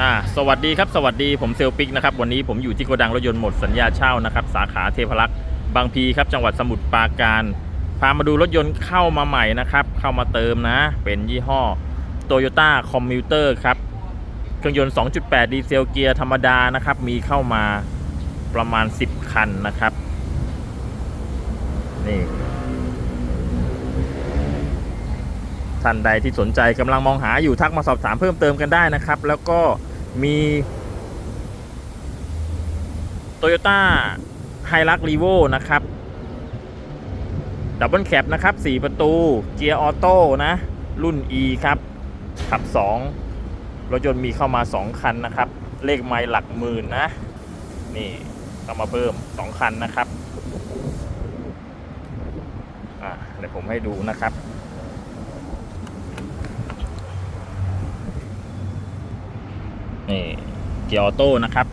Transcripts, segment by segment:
อ่าสวัสดีครับสวัสดีผมเซลปิกนะครับวันนี้ผมอยู่ที่โกดังรถยนต์หมดสัญญาเช่านะครับสาขาเทพรักษ์บางพีครับจังหวัดสมุทรปราการพามาดูรถยนต์เข้ามาใหม่นะครับเข้ามาเติมนะ เป็นยี่ห้อ Toyota Commuter ครับเครื่องยนต์ 2.8 ดีเซลเกียร์ธรรมดานะครับมีเข้ามาประมาณ 10 คันนะครับนี่ ท่านใดที่สนใจกำลังมองหาอยู่ทักมาสอบถามเพิ่มเติมกันได้นะครับ แล้วก็มี Toyota h i l u x r e v o นะครับดับเบิลแคปนะครับ 4 ประตูเกียร์ออโต้นะ รุ่น E ครับ ขับ 2 รถยนต์มีเข้ามา 2 คันนะครับ เลขไมล์หลักหมื่นนะ นี่เข้ามาเพิ่ม 2 คันนะครับ อ่าเดี๋ยวผมให้ดูนะครับ นี่เกียร์ออโต้นะครับ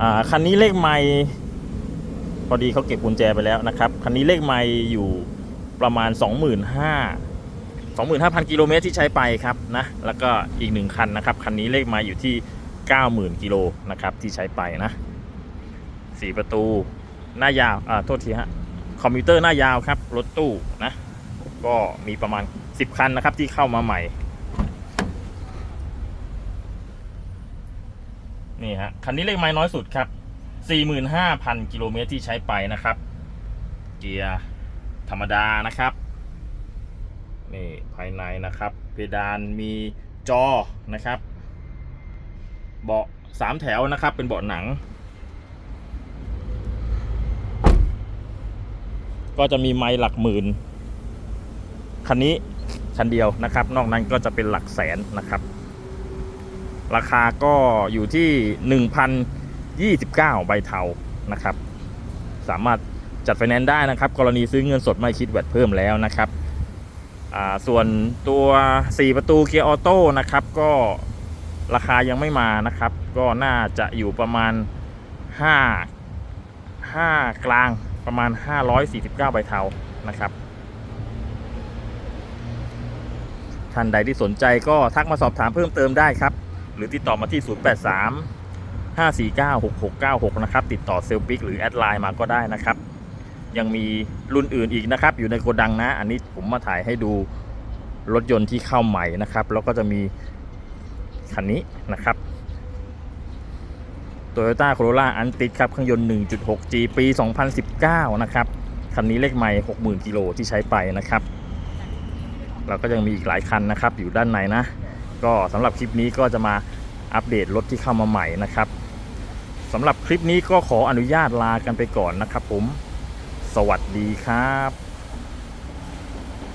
อ่าคันนี้เลขไม่พอดีเขาเก็บกุญแจไปแล้วนะครับ คันนี้เลขไม่อยู่ประมาณ 25,000 25,000 กิโลเมตรที่ใช้ไปครับนะแล้วก็อีกหนึ่งคันนะครับ คันนี้เลขไม่อยู่ที่ 90,000 กิโลนะครับที่ใช้ไปนะสี่ประตูหน้ายาวอ่าโทษทีฮะคอมพิวเตอร์หน้ายาวครับ รถตู้นะ ก็มีประมาณ 10 คันนะครับที่เข้ามาใหม่ นี่ฮะคันนี้เลขไม้น้อยสุดครับ 45,000 กิโลเมตรที่ใช้ไปนะครับ เกียร์ธรรมดานะครับนี่ภายในนะครับ เพดานมีจอนะครับ เบาะสามแถวนะครับ เป็นเบาะหนัง ก็จะมีไม้หลักหมื่นคันนี้คันเดียวนะครับ นอกนั้นก็จะเป็นหลักแสนนะครับ ราคาก็อยู่ที่ 1,029 ใบเทานะครับ สามารถจัดไฟแนนซ์ได้นะครับ กรณีซื้อเงินสดไม่คิดแวดเพิ่มแล้วนะครับส่วนตัว 4 ประตูเกียร์ออโต้นะครับก็ราคายังไม่มานะครับ ก็น่าจะอยู่ประมาณ 5 5 กลางประมาณ 549 ใบเทานะครับท่านใดที่สนใจก็ทักมาสอบถามเพิ่มเติมได้ครับ หรือติดต่อมาที่ 083 549 6696 นะครับ ติดต่อเซลปิกหรือแอดไลน์มาก็ได้นะครับ ยังมีรุ่นอื่นอีกนะครับ อยู่ในโกดังนะ อันนี้ผมมาถ่ายให้ดูรถยนต์ที่เข้าใหม่นะครับ แล้วก็จะมีคันนี้นะครับ Toyota Corolla a n t i ครับ เครื่องยนต์ 1.6G ปี 2019 นะครับ คันนี้เลขใหม่ 60,000 กิโลที่ใช้ไปนะครับ เราก็ยังมีอีกหลายคันนะครับ อยู่ด้านในนะ ก็สำหรับคลิปนี้ก็จะมาอัปเดตรถที่เข้ามาใหม่นะครับสำหรับคลิปนี้ก็ขออนุญาตลากันไปก่อนนะครับผม สวัสดีครับ